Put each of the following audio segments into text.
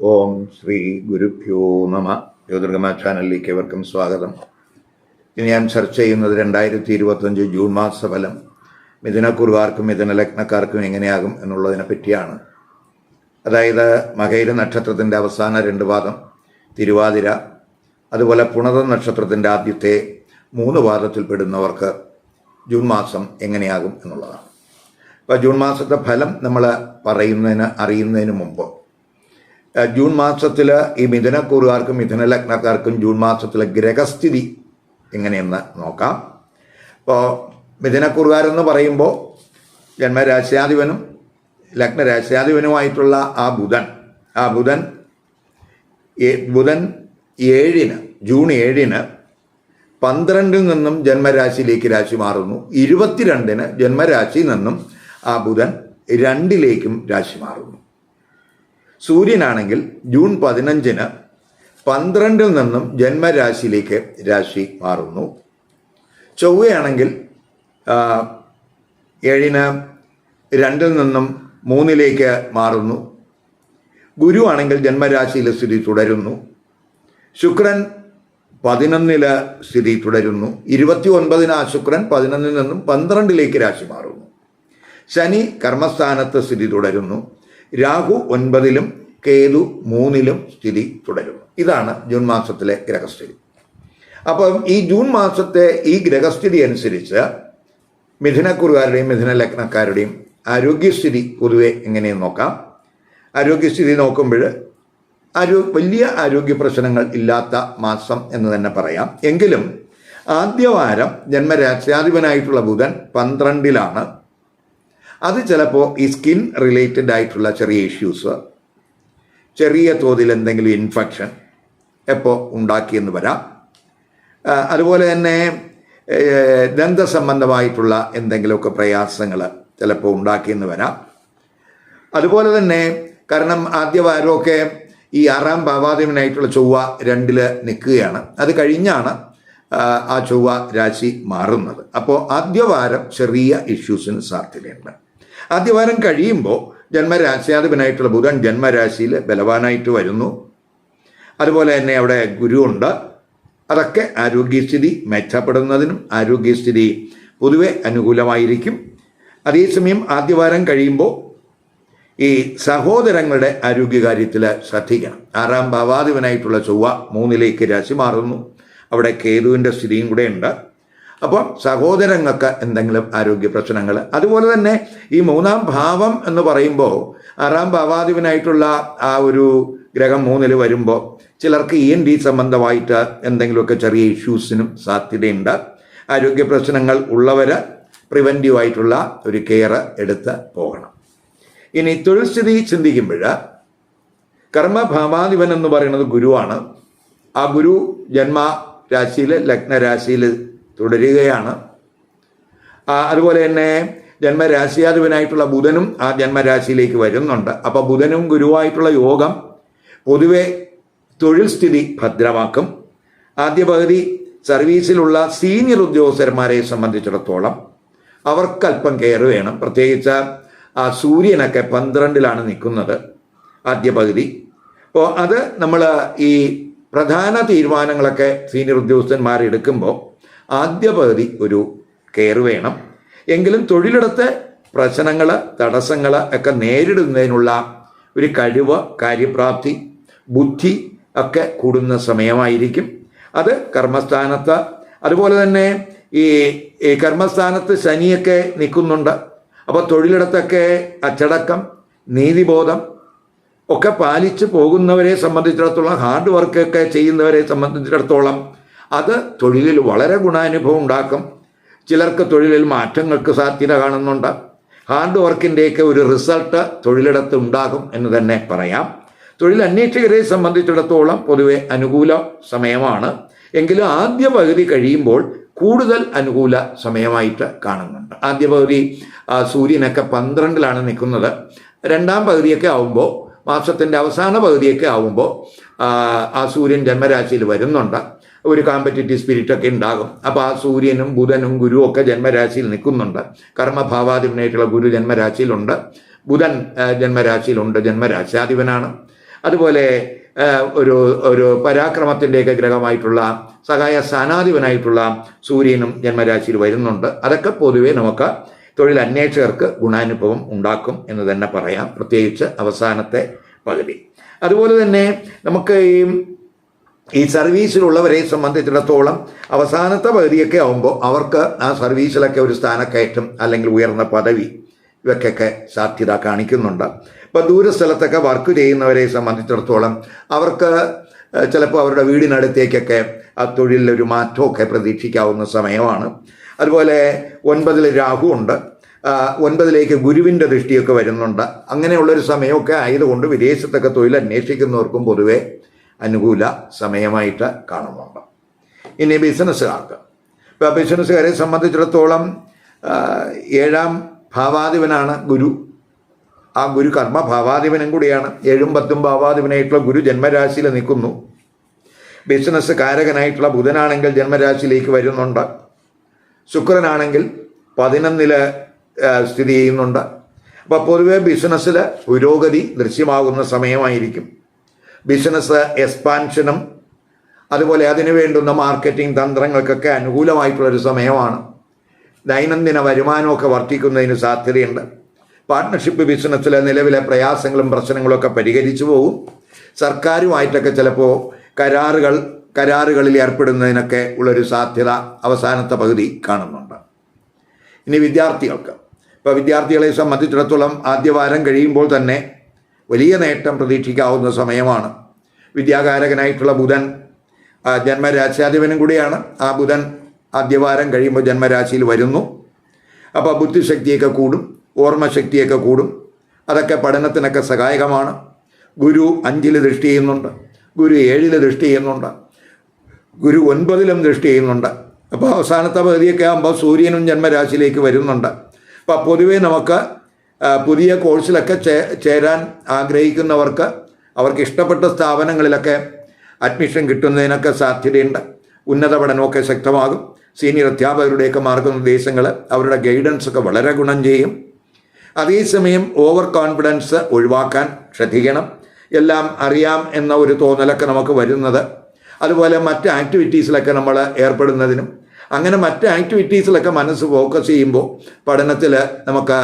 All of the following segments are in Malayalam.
ഓം ശ്രീ ഗുരുഭ്യോ നമ. ജ്യോതിർഗമ ചാനലിലേക്ക് ഏവർക്കും സ്വാഗതം. ഇനി ഞാൻ ചർച്ച ചെയ്യുന്നത് രണ്ടായിരത്തി ഇരുപത്തഞ്ച് ജൂൺ മാസ ഫലം മിഥുനക്കുറുകാർക്കും മിഥുന ലഗ്നക്കാർക്കും എങ്ങനെയാകും എന്നുള്ളതിനെ പറ്റിയാണ്. അതായത് മകൈര നക്ഷത്രത്തിന്റെ അവസാന രണ്ട് പാദം തിരുവാതിര അതുപോലെ പുണത നക്ഷത്രത്തിന്റെ ആദ്യത്തെ മൂന്ന് പാദത്തിൽ പെടുന്നവർക്ക് ജൂൺ മാസം എങ്ങനെയാകും എന്നുള്ളതാണ്. അപ്പോൾ ജൂൺ മാസത്തെ ഫലം നമ്മൾ പറയുന്നതിന് അറിയുന്നതിന് മുമ്പ് ജൂൺ മാസത്തിൽ ഈ മിഥുനക്കൂറുകാർക്കും മിഥുന ലഗ്നക്കാർക്കും ജൂൺ മാസത്തിലെ ഗ്രഹസ്ഥിതി എങ്ങനെയെന്ന് നോക്കാം. അപ്പോൾ മിഥുനക്കൂറുകാരെന്ന് പറയുമ്പോൾ ജന്മരാശ്യാധിപനും ലഗ്നരാശ്യാധിപനുമായിട്ടുള്ള ആ ബുധൻ ആ ബുധൻ ബുധൻ ഏഴിന് ജൂൺ ഏഴിന് പന്ത്രണ്ടിൽ നിന്നും ജന്മരാശിയിലേക്ക് രാശി മാറുന്നു. ഇരുപത്തിരണ്ടിന് ജന്മരാശിയിൽ നിന്നും ആ ബുധൻ രണ്ടിലേക്കും രാശി മാറുന്നു. സൂര്യനാണെങ്കിൽ ജൂൺ പതിനഞ്ചിന് പന്ത്രണ്ടിൽ നിന്നും ജന്മരാശിയിലേക്ക് രാശി മാറുന്നു. ചൊവ്വയാണെങ്കിൽ ഏഴിന് രണ്ടിൽ നിന്നും മൂന്നിലേക്ക് മാറുന്നു. ഗുരു ആണെങ്കിൽ സ്ഥിതി തുടരുന്നു. ശുക്രൻ പതിനൊന്നിൽ സ്ഥിതി തുടരുന്നു. ഇരുപത്തി ഒൻപതിന് ആ ശുക്രൻ പതിനൊന്നിൽ നിന്നും പന്ത്രണ്ടിലേക്ക് രാശി മാറുന്നു. ശനി കർമ്മസ്ഥാനത്ത് സ്ഥിതി തുടരുന്നു. രാഹു ഒൻപതിലും കേതു മൂന്നിലും സ്ഥിതി തുടരുന്നു. ഇതാണ് ജൂൺ മാസത്തിലെ ഗ്രഹസ്ഥിതി. അപ്പം ഈ ജൂൺ മാസത്തെ ഈ ഗ്രഹസ്ഥിതി അനുസരിച്ച് മിഥുനക്കുറുകാരുടെയും മിഥുന ലഗ്നക്കാരുടെയും ആരോഗ്യസ്ഥിതി പൊതുവെ എങ്ങനെയെന്ന് നോക്കാം. ആരോഗ്യസ്ഥിതി നോക്കുമ്പോൾ ആരോ വലിയ ആരോഗ്യ പ്രശ്നങ്ങൾ ഇല്ലാത്ത മാസം എന്ന് തന്നെ പറയാം. എങ്കിലും ആദ്യവാരം ജന്മരാശ്യാധിപനായിട്ടുള്ള ബുധൻ പന്ത്രണ്ടിലാണ്. അത് ചിലപ്പോൾ ഈ സ്കിൻ റിലേറ്റഡ് ആയിട്ടുള്ള ചെറിയ ഇഷ്യൂസ് ചെറിയ തോതിൽ എന്തെങ്കിലും ഇൻഫെക്ഷൻ എപ്പോൾ ഉണ്ടാക്കിയെന്ന് വരാം. അതുപോലെ തന്നെ ദന്ത ദന്തസംബന്ധമായിട്ടുള്ള എന്തെങ്കിലുമൊക്കെ പ്രയാസങ്ങൾ ചിലപ്പോൾ ഉണ്ടാക്കിയെന്ന് വരാം. അതുപോലെ തന്നെ കാരണം ആദ്യ വാരമൊക്കെ ഈ ആറാം ഭാവാധിപനായിട്ടുള്ള ചൊവ്വ രണ്ടിൽ നിൽക്കുകയാണ്. അത് കഴിഞ്ഞാണ് ആ ചൊവ്വ രാശി മാറുന്നത്. അപ്പോൾ ആദ്യവാരം ചെറിയ ഇഷ്യൂസിന് സാധ്യതയുണ്ട്. ആദ്യവാരം കഴിയുമ്പോൾ ജന്മരാശ്യാധിപനായിട്ടുള്ള ബുധൻ ജന്മരാശിയിൽ ബലവാനായിട്ട് വരുന്നു. അതുപോലെ തന്നെ അവിടെ ഗുരുവുണ്ട്. അതൊക്കെ ആരോഗ്യസ്ഥിതി മെച്ചപ്പെടുന്നതിനും ആരോഗ്യസ്ഥിതി പൊതുവെ അനുകൂലമായിരിക്കും. അതേസമയം ആദ്യവാരം കഴിയുമ്പോൾ ഈ സഹോദരങ്ങളുടെ ആരോഗ്യകാര്യത്തിൽ ശ്രദ്ധിക്കണം. ആറാം ഭാവാധിപനായിട്ടുള്ള ചൊവ്വ മൂന്നിലേക്ക് രാശി മാറുന്നു. അവിടെ കേതുവിന്റെ സ്ഥിതിയും കൂടെ ഉണ്ട് അപ്പം സഹോദരങ്ങൾക്ക് എന്തെങ്കിലും ആരോഗ്യ പ്രശ്നങ്ങൾ. അതുപോലെ തന്നെ ഈ മൂന്നാം ഭാവം എന്ന് പറയുമ്പോൾ ആറാം ഭാവാധിപനായിട്ടുള്ള ആ ഒരു ഗ്രഹം മൂന്നിൽ വരുമ്പോൾ ചിലർക്ക് ഇ എൻ ഡി സംബന്ധമായിട്ട് എന്തെങ്കിലുമൊക്കെ ചെറിയ ഇഷ്യൂസിനും സാധ്യതയുണ്ട്. ആരോഗ്യ പ്രശ്നങ്ങൾ ഉള്ളവർ പ്രിവെന്റീവ് ആയിട്ടുള്ള ഒരു കെയർ എടുത്ത് പോകണം. ഇനി തൊഴിൽ സ്ഥിതി ചിന്തിക്കുമ്പോൾ കർമ്മഭാവാധിപൻ എന്ന് പറയുന്നത് ഗുരുവാണ്. ആ ഗുരു ജന്മ രാശിയിൽ ലഗ്നരാശിയിൽ തുടരുകയാണ്. അതുപോലെ തന്നെ ജന്മരാശിയാധിപനായിട്ടുള്ള ബുധനും ആ ജന്മരാശിയിലേക്ക് വരുന്നുണ്ട്. അപ്പോൾ ബുധനും ഗുരുവായിട്ടുള്ള യോഗം പൊതുവെ തൊഴിൽ സ്ഥിതി ഭദ്രമാക്കും. ആദ്യ പകുതി സർവീസിലുള്ള സീനിയർ ഉദ്യോഗസ്ഥന്മാരെ സംബന്ധിച്ചിടത്തോളം അവർക്കല്പം കെയർ വേണം. പ്രത്യേകിച്ച് ആ സൂര്യനൊക്കെ പന്ത്രണ്ടിലാണ് നിൽക്കുന്നത് ആദ്യ പകുതി അപ്പോൾ അത് നമ്മൾ ഈ പ്രധാന തീരുമാനങ്ങളൊക്കെ സീനിയർ ഉദ്യോഗസ്ഥന്മാർ എടുക്കുമ്പോൾ ആദ്യ പകുതി ഒരു കെയർ വേണം. എങ്കിലും തൊഴിലിടത്ത് പ്രശ്നങ്ങൾ തടസ്സങ്ങൾ ഒക്കെ നേരിടുന്നതിനുള്ള ഒരു കഴിവ് കാര്യപ്രാപ്തി ബുദ്ധി ഒക്കെ കൂടുന്ന സമയമായിരിക്കും. അത് കർമ്മസ്ഥാനത്ത് അതുപോലെ തന്നെ ഈ കർമ്മസ്ഥാനത്ത് ശനിയൊക്കെ നിൽക്കുന്നുണ്ട്. അപ്പോൾ തൊഴിലിടത്തൊക്കെ അച്ചടക്കം നീതിബോധം ഒക്കെ പാലിച്ചു പോകുന്നവരെ സംബന്ധിച്ചിടത്തോളം ഹാർഡ് വർക്കൊക്കെ ചെയ്യുന്നവരെ സംബന്ധിച്ചിടത്തോളം അത് തൊഴിലിൽ വളരെ ഗുണാനുഭവം ഉണ്ടാക്കും. ചിലർക്ക് തൊഴിലിൽ മാറ്റങ്ങൾക്ക് സാധ്യത കാണുന്നുണ്ട്. ഹാർഡ് വർക്കിന്റെയൊക്കെ ഒരു റിസൾട്ട് തൊഴിലിടത്ത് ഉണ്ടാകും എന്ന് തന്നെ പറയാം. തൊഴിൽ അന്വേഷകരെ സംബന്ധിച്ചിടത്തോളം പൊതുവെ അനുകൂല സമയമാണ്. എങ്കിലും ആദ്യ പകുതി കഴിയുമ്പോൾ കൂടുതൽ അനുകൂല സമയമായിട്ട് കാണുന്നുണ്ട്. ആദ്യ പകുതി സൂര്യനൊക്കെ പന്ത്രണ്ടിലാണ് നിൽക്കുന്നത്. രണ്ടാം പകുതിയൊക്കെ ആവുമ്പോൾ മാസത്തിന്റെ അവസാന പകുതിയൊക്കെ ആവുമ്പോൾ ആ സൂര്യൻ ജന്മരാശിയിൽ വരുന്നുണ്ട്. ഒരു കോമ്പറ്റേറ്റീവ് സ്പിരിറ്റ് ഒക്കെ ഉണ്ടാകും. അപ്പോൾ ആ സൂര്യനും ബുധനും ഗുരു ഒക്കെ ജന്മരാശിയിൽ നിൽക്കുന്നുണ്ട്. കർമ്മഭാവാധിപനായിട്ടുള്ള ഗുരു ജന്മരാശിയിലുണ്ട്. ബുധൻ ജന്മരാശിയിലുണ്ട്. ജന്മരാശാധിപനാണ് അതുപോലെ ഒരു ഒരു പരാക്രമത്തിന്റെയൊക്കെ ഗ്രഹമായിട്ടുള്ള സഹായ സ്ഥാനാധിപനായിട്ടുള്ള സൂര്യനും ജന്മരാശിയിൽ വരുന്നുണ്ട്. അതൊക്കെ പൊതുവെ നമുക്ക് തൊഴിൽ അന്വേഷകർക്ക് ഗുണാനുഭവം ഉണ്ടാക്കും എന്ന് തന്നെ പറയാം. പ്രത്യേകിച്ച് അവസാനത്തെ പകുതി. അതുപോലെ തന്നെ നമുക്ക് ഈ ഈ സർവീസിലുള്ളവരെ സംബന്ധിച്ചിടത്തോളം അവസാനത്തെ പകുതിയൊക്കെ ആകുമ്പോൾ അവർക്ക് ആ സർവീസിലൊക്കെ ഒരു സ്ഥാനക്കയറ്റം അല്ലെങ്കിൽ ഉയർന്ന പദവി ഇവയ്ക്കൊക്കെ സാധ്യത കാണിക്കുന്നുണ്ട്. ഇപ്പോൾ ദൂരസ്ഥലത്തൊക്കെ വർക്ക് ചെയ്യുന്നവരെ സംബന്ധിച്ചിടത്തോളം അവർക്ക് ചിലപ്പോൾ അവരുടെ വീടിനടുത്തേക്കൊക്കെ ആ തൊഴിലിലൊരു മാറ്റമൊക്കെ പ്രതീക്ഷിക്കാവുന്ന സമയമാണ്. അതുപോലെ ഒൻപതിൽ രാഹു ഉണ്ട്. ഒൻപതിലേക്ക് ഗുരുവിന്റെ ദൃഷ്ടിയൊക്കെ വരുന്നുണ്ട്. അങ്ങനെയുള്ളൊരു സമയമൊക്കെ ആയതുകൊണ്ട് വിദേശത്തൊക്കെ തൊഴിൽ അന്വേഷിക്കുന്നവർക്കും പൊതുവെ അനുകൂല സമയമായിട്ട് കാണുന്നുണ്ട് ഇനി ബിസിനസ്സുകാർക്ക്. ഇപ്പോൾ ബിസിനസ്സുകാരെ സംബന്ധിച്ചിടത്തോളം ഏഴാം ഭാവാധിപനാണ് ഗുരു. ആ ഗുരു കർമ്മ ഭാവാധിപനും കൂടിയാണ്. ഏഴും പത്തും ഭാവാധിപനായിട്ടുള്ള ഗുരു ജന്മരാശിയിൽ നിൽക്കുന്നു. ബിസിനസ് കാരകനായിട്ടുള്ള ബുധനാണെങ്കിൽ ജന്മരാശിയിലേക്ക് വരുന്നുണ്ട്. ശുക്രനാണെങ്കിൽ പതിനൊന്നിൽ സ്ഥിതി ചെയ്യുന്നുണ്ട്. അപ്പോൾ പൊതുവെ ബിസിനസ്സിൽ പുരോഗതി ദൃശ്യമാകുന്ന സമയമായിരിക്കും. ബിസിനസ് എക്സ്പാൻഷനും അതുപോലെ അതിനു വേണ്ടുന്ന മാർക്കറ്റിംഗ് തന്ത്രങ്ങൾക്കൊക്കെ അനുകൂലമായിട്ടുള്ളൊരു സമയമാണ്. ദൈനംദിന വരുമാനമൊക്കെ വർദ്ധിക്കുന്നതിന് സാധ്യതയുണ്ട്. പാർട്ട്ണർഷിപ്പ് ബിസിനസ്സിലെ നിലവിലെ പ്രയാസങ്ങളും പ്രശ്നങ്ങളൊക്കെ പരിഹരിച്ചു പോകും സർക്കാരുമായിട്ടൊക്കെ ചിലപ്പോൾ കരാറുകൾ കരാറുകളിൽ ഏർപ്പെടുന്നതിനൊക്കെ ഉള്ളൊരു സാധ്യത അവസാനത്തെ പകുതി കാണുന്നുണ്ട്. ഇനി വിദ്യാർത്ഥികൾക്ക്. ഇപ്പോൾ വിദ്യാർത്ഥികളെ സംബന്ധിച്ചിടത്തോളം ആദ്യവാരം കഴിയുമ്പോൾ തന്നെ വലിയ നേട്ടം പ്രതീക്ഷിക്കാവുന്ന സമയമാണ്. വിദ്യാകാരകനായിട്ടുള്ള ബുധൻ ജന്മരാശ്യാധിപനും കൂടിയാണ്. ആ ബുധൻ ആദ്യവാരം കഴിയുമ്പോൾ ജന്മരാശിയിൽ വരുന്നു. അപ്പോൾ ബുദ്ധിശക്തിയൊക്കെ കൂടും ഓർമ്മശക്തിയൊക്കെ കൂടും. അതൊക്കെ പഠനത്തിനൊക്കെ സഹായകമാണ്. ഗുരു അഞ്ചിൽ ദൃഷ്ടി ചെയ്യുന്നുണ്ട് ഗുരു ഏഴിൽ ദൃഷ്ടി ചെയ്യുന്നുണ്ട് ഗുരു ഒൻപതിലും ദൃഷ്ടി ചെയ്യുന്നുണ്ട്. അപ്പോൾ അവസാനത്തെ പകുതിയൊക്കെ ആകുമ്പോൾ സൂര്യനും ജന്മരാശിയിലേക്ക് വരുന്നുണ്ട്. അപ്പോൾ പൊതുവേ നമുക്ക് പുതിയ കോഴ്സിലൊക്കെ ചേ ചേരാൻ ആഗ്രഹിക്കുന്നവർക്ക് അവർക്ക് ഇഷ്ടപ്പെട്ട സ്ഥാപനങ്ങളിലൊക്കെ അഡ്മിഷൻ കിട്ടുന്നതിനൊക്കെ സാധ്യതയുണ്ട്. ഉന്നത പഠനമൊക്കെ ശക്തമാകും. സീനിയർ അധ്യാപകരുടെയൊക്കെ മാർഗനിർദ്ദേശങ്ങൾ അവരുടെ ഗൈഡൻസ് ഒക്കെ വളരെ ഗുണം ചെയ്യും. അതേസമയം ഓവർ കോൺഫിഡൻസ് ഒഴിവാക്കാൻ ശ്രദ്ധിക്കണം. എല്ലാം അറിയാം എന്ന ഒരു തോന്നലൊക്കെ നമുക്ക് വരുന്നത്. അതുപോലെ മറ്റ് ആക്ടിവിറ്റീസിലൊക്കെ നമ്മൾ ഏർപ്പെടുന്നതിനും അങ്ങനെ മറ്റ് ആക്ടിവിറ്റീസിലൊക്കെ മനസ്സ് ഫോക്കസ് ചെയ്യുമ്പോൾ പഠനത്തിൽ നമുക്ക്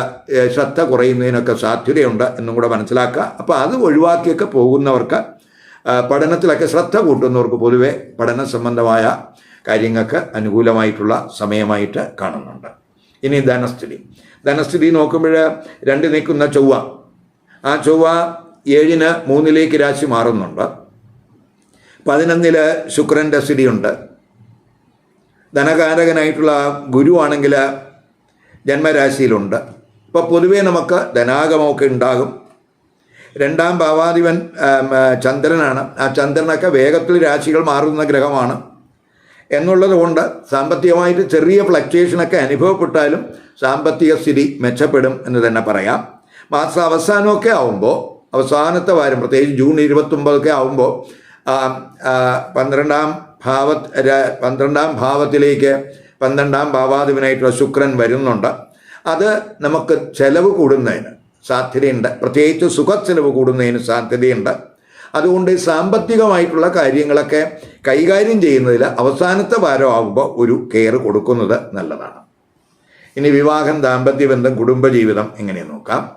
ശ്രദ്ധ കുറയുന്നതിനൊക്കെ സാധ്യതയുണ്ട് എന്നും കൂടെ മനസ്സിലാക്കുക. അപ്പോൾ അത് ഒഴിവാക്കിയൊക്കെ പോകുന്നവർക്ക് പഠനത്തിലൊക്കെ ശ്രദ്ധ കൂട്ടുന്നവർക്ക് പൊതുവെ പഠന സംബന്ധമായ കാര്യങ്ങൾക്ക് അനുകൂലമായിട്ടുള്ള സമയമായിട്ട് കാണുന്നുണ്ട്. ഇനി ധനസ്ഥിതി. ധനസ്ഥിതി നോക്കുമ്പോൾ രണ്ട് നിൽക്കുന്ന ചൊവ്വ. ആ ചൊവ്വ ഏഴിന് മൂന്നിലേക്ക് രാശി മാറുന്നുണ്ട്. പതിനൊന്നിൽ ശുക്രന്റെ സ്ഥിതിയുണ്ട്. ധനകാരകനായിട്ടുള്ള ഗുരുവാണെങ്കിൽ ജന്മരാശിയിലുണ്ട്. ഇപ്പോൾ പൊതുവേ നമുക്ക് ധനാഗമമൊക്കെ ഉണ്ടാകും. രണ്ടാം ഭാവാധിപൻ ചന്ദ്രനാണ്. ആ ചന്ദ്രനൊക്കെ വേഗത്തിൽ രാശികൾ മാറുന്ന ഗ്രഹമാണ്. എന്നുള്ളത് കൊണ്ട് സാമ്പത്തികമായിട്ട് ചെറിയ ഫ്ലക്ച്വേഷനൊക്കെ അനുഭവപ്പെട്ടാലും സാമ്പത്തിക സ്ഥിതി മെച്ചപ്പെടും എന്ന് തന്നെ പറയാം. മാസ അവസാനമൊക്കെ ആവുമ്പോൾ അവസാനത്തെ വാരം പ്രത്യേകിച്ച് ജൂൺ ഇരുപത്തൊമ്പതൊക്കെ ആവുമ്പോൾ പന്ത്രണ്ടാം ഭാവ പന്ത്രണ്ടാം ഭാവത്തിലേക്ക് പന്ത്രണ്ടാം ഭാവാധിപനായിട്ടുള്ള ശുക്രൻ വരുന്നുണ്ട്. അത് നമുക്ക് ചെലവ് കൂടുന്നതിന് സാധ്യതയുണ്ട്. പ്രത്യേകിച്ച് സുഖച്ചെലവ് കൂടുന്നതിന് സാധ്യതയുണ്ട്. അതുകൊണ്ട് സാമ്പത്തികമായിട്ടുള്ള കാര്യങ്ങളൊക്കെ കൈകാര്യം ചെയ്യുന്നതിൽ അവസാനത്തെ വാരമാകുമ്പോൾ ഒരു കെയർ കൊടുക്കുന്നത് നല്ലതാണ്. ഇനി വിവാഹം ദാമ്പത്യ ബന്ധം കുടുംബജീവിതം എങ്ങനെ നോക്കാം?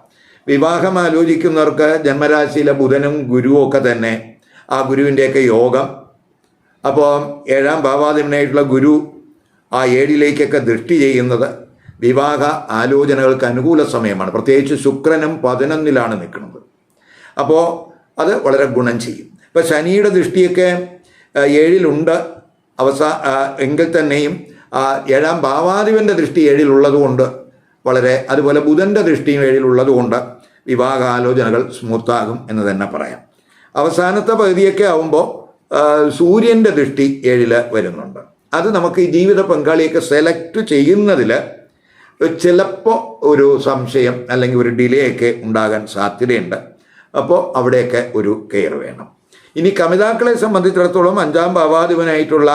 വിവാഹം ആലോചിക്കുന്നവർക്ക് ജന്മരാശിയിലെ ബുധനും ഗുരുവും ഒക്കെ തന്നെ ആ ഗുരുവിന്റെയൊക്കെ യോഗം അപ്പോൾ ഏഴാം ഭാവാധിപനായിട്ടുള്ള ഗുരു ആ ഏഴിലേക്കൊക്കെ ദൃഷ്ടി ചെയ്യുന്നത് വിവാഹ ആലോചനകൾക്ക് അനുകൂല സമയമാണ്. പ്രത്യേകിച്ച് ശുക്രനും പതിനൊന്നിലാണ് നിൽക്കുന്നത്. അപ്പോൾ അത് വളരെ ഗുണം ചെയ്യും. ഇപ്പോൾ ശനിയുടെ ദൃഷ്ടിയൊക്കെ ഏഴിലുണ്ട്. അവസാ എങ്കിൽ തന്നെയും ഏഴാം ഭാവാധിപന്റെ ദൃഷ്ടി ഏഴിലുള്ളതുകൊണ്ട് വളരെ അതുപോലെ ബുധന്റെ ദൃഷ്ടിയും ഏഴിലുള്ളതുകൊണ്ട് വിവാഹ വിവാഹാലോചനകൾ സ്മൂത്താകും എന്ന് തന്നെ പറയാം. അവസാനത്തെ പകുതിയൊക്കെ ആവുമ്പോൾ സൂര്യന്റെ ദൃഷ്ടി ഏഴിൽ വരുന്നുണ്ട്. അത് നമുക്ക് ഈ ജീവിത പങ്കാളിയൊക്കെ സെലക്ട് ചെയ്യുന്നതിൽ ചിലപ്പോൾ ഒരു സംശയം അല്ലെങ്കിൽ ഒരു ഡിലേ ഒക്കെ ഉണ്ടാകാൻ സാധ്യതയുണ്ട്. അപ്പോൾ അവിടെയൊക്കെ ഒരു കെയർ വേണം. ഇനി കമിതാക്കളെ സംബന്ധിച്ചിടത്തോളം അഞ്ചാം ഭാവാധിപനായിട്ടുള്ള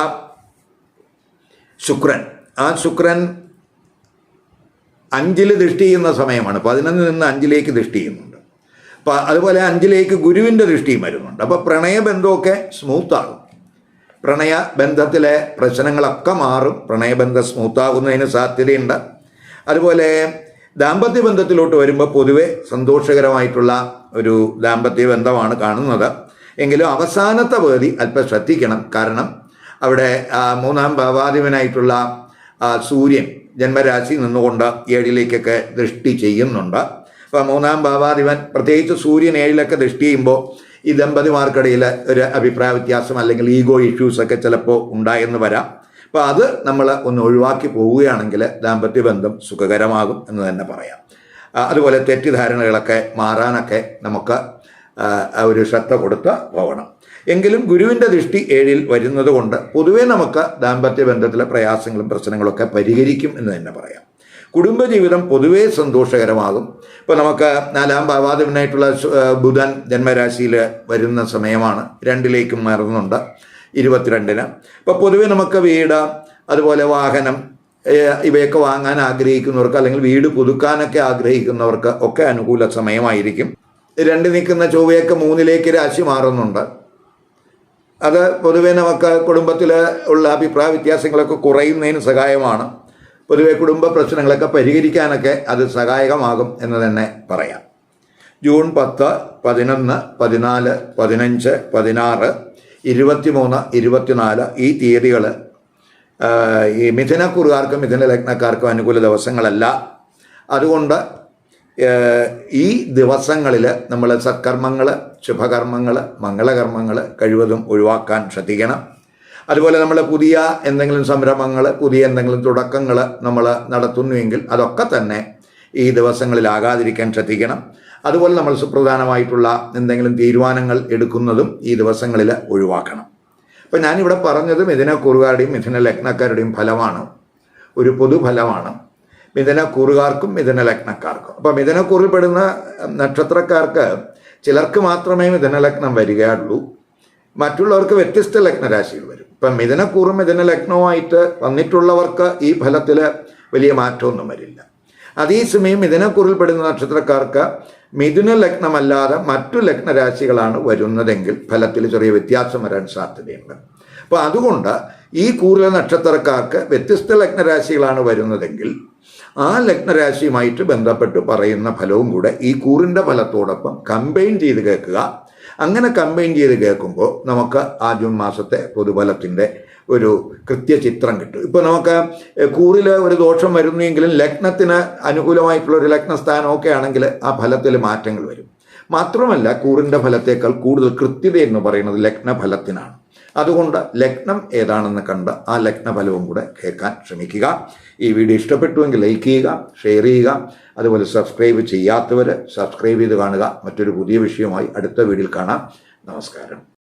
ശുക്രൻ. ആ ശുക്രൻ അഞ്ചിൽ ദൃഷ്ടി ചെയ്യുന്ന സമയമാണ്. പതിനൊന്നിൽ നിന്ന് അഞ്ചിലേക്ക് ദൃഷ്ടി ചെയ്യുന്നുണ്ട് അപ്പം അതുപോലെ അഞ്ചിലേക്ക് ഗുരുവിന്റെ ദൃഷ്ടിയും വരുന്നുണ്ട്. അപ്പോൾ പ്രണയബന്ധമൊക്കെ സ്മൂത്താകും പ്രണയ ബന്ധത്തിലെ പ്രശ്നങ്ങളൊക്കെ മാറും. പ്രണയബന്ധം സ്മൂത്താകുന്നതിന് സാധ്യതയുണ്ട്. അതുപോലെ ദാമ്പത്യ ബന്ധത്തിലോട്ട് വരുമ്പോൾ പൊതുവെ സന്തോഷകരമായിട്ടുള്ള ഒരു ദാമ്പത്യ ബന്ധമാണ് കാണുന്നത്. എങ്കിലും അവസാനത്തെ വേദി അല്പം ശ്രദ്ധിക്കണം. കാരണം അവിടെ മൂന്നാം ഭാവാധിപനായിട്ടുള്ള സൂര്യൻ ജന്മരാശി നിന്നുകൊണ്ട് ഏഴിലേക്കൊക്കെ ദൃഷ്ടി ചെയ്യുന്നുണ്ട്. അപ്പോൾ മൂന്നാം ഭാവാധിപൻ പ്രത്യേകിച്ച് സൂര്യൻ ഏഴിലൊക്കെ ദൃഷ്ടി ചെയ്യുമ്പോൾ ഈ ദമ്പതിമാർക്കിടയിൽ ഒരു അഭിപ്രായ വ്യത്യാസം അല്ലെങ്കിൽ ഈഗോ ഇഷ്യൂസൊക്കെ ചിലപ്പോൾ ഉണ്ടായെന്ന് വരാം. അപ്പോൾ അത് നമ്മൾ ഒന്ന് ഒഴിവാക്കി പോവുകയാണെങ്കിൽ ദാമ്പത്യ ബന്ധം സുഖകരമാകും എന്ന് തന്നെ പറയാം. അതുപോലെ തെറ്റിദ്ധാരണകളൊക്കെ മാറാനൊക്കെ നമുക്ക് ഒരു ശ്രദ്ധ കൊടുത്ത് പോകണം എങ്കിലും ഗുരുവിന്റെ ദൃഷ്ടി ഏഴിൽ വരുന്നത് കൊണ്ട് പൊതുവേ നമുക്ക് ദാമ്പത്യ ബന്ധത്തിലെ പ്രയാസങ്ങളും പ്രശ്നങ്ങളൊക്കെ പരിഹരിക്കും എന്ന് തന്നെ പറയാം. കുടുംബജീവിതം പൊതുവേ സന്തോഷകരമാകും. ഇപ്പോൾ നമുക്ക് നാലാം ഭാവാധിപനായിട്ടുള്ള ബുധൻ ജന്മരാശിയിൽ വരുന്ന സമയമാണ്. രണ്ടിലേക്കും മാറുന്നുണ്ട്. ഇരുപത്തിരണ്ടിന്. അപ്പോൾ പൊതുവെ നമുക്ക് വീട് അതുപോലെ വാഹനം ഇവയൊക്കെ വാങ്ങാൻ ആഗ്രഹിക്കുന്നവർക്ക് അല്ലെങ്കിൽ വീട് പുതുക്കാനൊക്കെ ആഗ്രഹിക്കുന്നവർക്ക് ഒക്കെ അനുകൂല സമയമായിരിക്കും. രണ്ട് നിൽക്കുന്ന ചൊവ്വയൊക്കെ മൂന്നിലേക്ക് രാശി മാറുന്നുണ്ട്. അത് പൊതുവെ നമുക്ക് കുടുംബത്തിൽ ഉള്ള അഭിപ്രായ വ്യത്യാസങ്ങളൊക്കെ കുറയുന്നതിന് സഹായമാണ്. പൊതുവെ കുടുംബ പ്രശ്നങ്ങളൊക്കെ പരിഹരിക്കാനൊക്കെ അത് സഹായകമാകും എന്ന് തന്നെ പറയാം. ജൂൺ പത്ത് പതിനൊന്ന് പതിനാല് പതിനഞ്ച് പതിനാറ് ഇരുപത്തിമൂന്ന് ഇരുപത്തിനാല് ഈ തീയതികൾ ഈ മിഥുനക്കുറുകാർക്കും മിഥുന ലഗ്നക്കാർക്കും അനുകൂല ദിവസങ്ങളല്ല. അതുകൊണ്ട് ഈ ദിവസങ്ങളിൽ നമ്മൾ സത്കർമ്മങ്ങൾ ശുഭകർമ്മങ്ങൾ മംഗളകർമ്മങ്ങൾ കഴിവതും ഒഴിവാക്കാൻ ശ്രദ്ധിക്കണം. അതുപോലെ നമ്മൾ പുതിയ എന്തെങ്കിലും സംരംഭങ്ങൾ പുതിയ എന്തെങ്കിലും തുടക്കങ്ങൾ നമ്മൾ നടത്തുന്നുവെങ്കിൽ അതൊക്കെ തന്നെ ഈ ദിവസങ്ങളിലാകാതിരിക്കാൻ ശ്രദ്ധിക്കണം. അതുപോലെ നമ്മൾ സുപ്രധാനമായിട്ടുള്ള എന്തെങ്കിലും തീരുമാനങ്ങൾ എടുക്കുന്നതും ഈ ദിവസങ്ങളിൽ ഒഴിവാക്കണം. അപ്പം ഞാനിവിടെ പറഞ്ഞത് മിഥുന കുറുകാരുടെയും മിഥുന ലഗ്നക്കാരുടെയും ഫലമാണ്. ഒരു പൊതുഫലമാണ്. മിഥുന കൂറുകാർക്കും മിഥുന ലഗ്നക്കാർക്കും അപ്പോൾ മിഥുന കൂറിൽപ്പെടുന്ന നക്ഷത്രക്കാർക്ക് ചിലർക്ക് മാത്രമേ മിഥുന ലഗ്നം വരികയുള്ളൂ. മറ്റുള്ളവർക്ക് വ്യത്യസ്ത ലഗ്നരാശികൾ വരും. ഇപ്പം മിഥുനക്കൂറും മിഥുന ലഗ്നവുമായിട്ട് വന്നിട്ടുള്ളവർക്ക് ഈ ഫലത്തിൽ വലിയ മാറ്റമൊന്നും വരില്ല. അതേസമയം മിഥുനക്കൂറിൽപ്പെടുന്ന നക്ഷത്രക്കാർക്ക് മിഥുന ലഗ്നമല്ലാതെ മറ്റു ലഗ്നരാശികളാണ് വരുന്നതെങ്കിൽ ഫലത്തിൽ ചെറിയ വ്യത്യാസം വരാൻ സാധ്യതയുണ്ട്. അപ്പോൾ അതുകൊണ്ട് ഈ കൂറിലെ നക്ഷത്രക്കാർക്ക് വ്യത്യസ്ത ലഗ്നരാശികളാണ് വരുന്നതെങ്കിൽ ആ ലഗ്നരാശിയുമായിട്ട് ബന്ധപ്പെട്ട് പറയുന്ന ഫലവും കൂടെ ഈ കൂറിന്റെ ഫലത്തോടൊപ്പം കമ്പൈൻ ചെയ്ത് കേൾക്കുക. അങ്ങനെ കമ്പൈൻ ചെയ്ത് കേൾക്കുമ്പോൾ നമുക്ക് ആ ജൂൺ മാസത്തെ പൊതുഫലത്തിന്റെ ഒരു കൃത്യചിത്രം കിട്ടും. ഇപ്പോൾ നമുക്ക് കൂറിൽ ഒരു ദോഷം വരുന്നെങ്കിലും ലഗ്നത്തിന് അനുകൂലമായിട്ടുള്ള ഒരു ലഗ്നസ്ഥാനമൊക്കെ ആണെങ്കിൽ ആ ഫലത്തിൽ മാറ്റങ്ങൾ വരും. മാത്രമല്ല കൂറിന്റെ ഫലത്തേക്കാൾ കൂടുതൽ കൃത്യത എന്ന് പറയുന്നത് ലഗ്നഫലത്തിനാണ്. അതുകൊണ്ട് ലഗ്നം ഏതാണെന്ന് കണ്ട് ആ ലഗ്നഫലവും കൂടെ കേൾക്കാൻ ശ്രമിക്കുക. ഈ വീഡിയോ ഇഷ്ടപ്പെട്ടുവെങ്കിൽ ലൈക്ക് ചെയ്യുക ഷെയർ ചെയ്യുക അതുപോലെ സബ്സ്ക്രൈബ് ചെയ്യാത്തവർ സബ്സ്ക്രൈബ് ചെയ്ത് കാണുക. മറ്റൊരു പുതിയ വിഷയവുമായി അടുത്ത വീഡിയോയിൽ കാണാം. നമസ്കാരം.